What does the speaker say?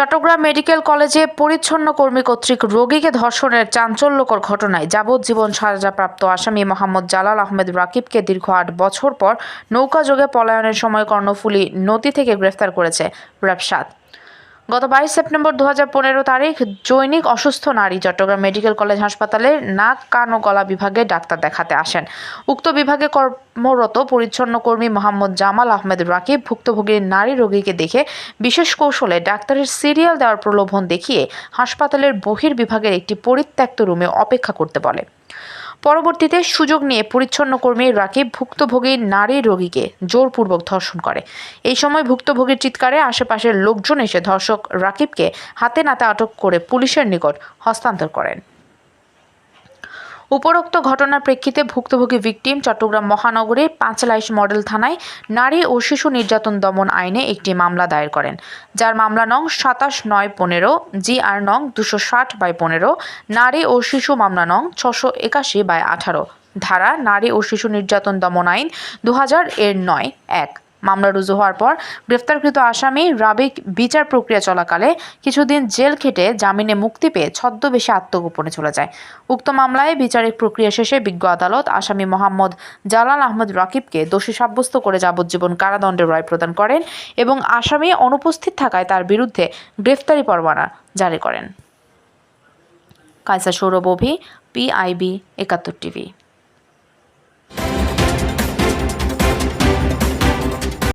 Chittagong medical কলেজে পরিচ্ছন্ন কর্মী কর্তৃক রোগীকে ধর্ষণের চাঞ্চল্যকর ঘটনায় যাবজ্জীবন সাজাপ্রাপ্ত আসামি মোহাম্মদ জালাল আহমেদ রাকিবকে দীর্ঘ আট বছর পর নৌকাযোগে পলায়নের সময় কর্ণফুলী নদী থেকে গ্রেফতার করেছে র্যাব গত বাইশ সেপ্টেম্বর দু তারিখ জৈনিক অসুস্থ নারী চট্টগ্রাম মেডিকেল কলেজ হাসপাতালে নাক, কান ও গলা বিভাগে ডাক্তার দেখাতে আসেন। উক্ত বিভাগে কর্মরত পরিচ্ছন্ন কর্মী মোহাম্মদ জামাল আহমেদ রাকিব ভুক্তভোগীর নারী রোগীকে দেখে বিশেষ কৌশলে ডাক্তারের সিরিয়াল দেওয়ার প্রলোভন দেখিয়ে হাসপাতালের বহির বিভাগের একটি পরিত্যক্ত রুমে অপেক্ষা করতে বলে। পরবর্তীতে সুযোগ নিয়ে পরিচ্ছন্ন কর্মী রাকিব ভুক্তভোগী নারী রোগীকে জোরপূর্বক ধর্ষণ করে। এই সময় ভুক্তভোগীর চিৎকারে আশেপাশের লোকজন এসে ধর্ষক রাকিবকে হাতে নাতে আটক করে পুলিশের নিকট হস্তান্তর করেন। উপরোক্ত ঘটনার প্রেক্ষিতে ভুক্তভোগী ভিকটিম চট্টগ্রাম মহানগরীর পাঁচলাইশ মডেল থানায় নারী ও শিশু নির্যাতন দমন আইনে একটি মামলা দায়ের করেন। যার মামলা নং সাতাশ নয় পনেরো জি আর নং দুশো ষাট বাই পনেরো, নারী ও শিশু মামলা নং ছশো একাশি বাই আঠারো, ধারা নারী ও শিশু নির্যাতন দমন আইন দু হাজার এর নয়, এক। মামলা রুজু হওয়ার পর গ্রেফতারকৃত আসামি রাবিক বিচার প্রক্রিয়া চলাকালে কিছুদিন জেল খেটে জামিনে মুক্তি পেয়ে ছদ্মবেশে আত্মগোপনে চলে যায়। উক্ত মামলায় বিচারিক প্রক্রিয়া শেষে বিজ্ঞ আদালত আসামি মোহাম্মদ জালাল আহমদ রাকিবকে দোষী সাব্যস্ত করে যাবজ্জীবন কারাদণ্ডের রায় প্রদান করেন এবং আসামি অনুপস্থিত থাকায় তার বিরুদ্ধে গ্রেফতারি পরোয়ানা জারি করেন। কায়সা Sourav Abhi, P I B একাত্তর টিভি।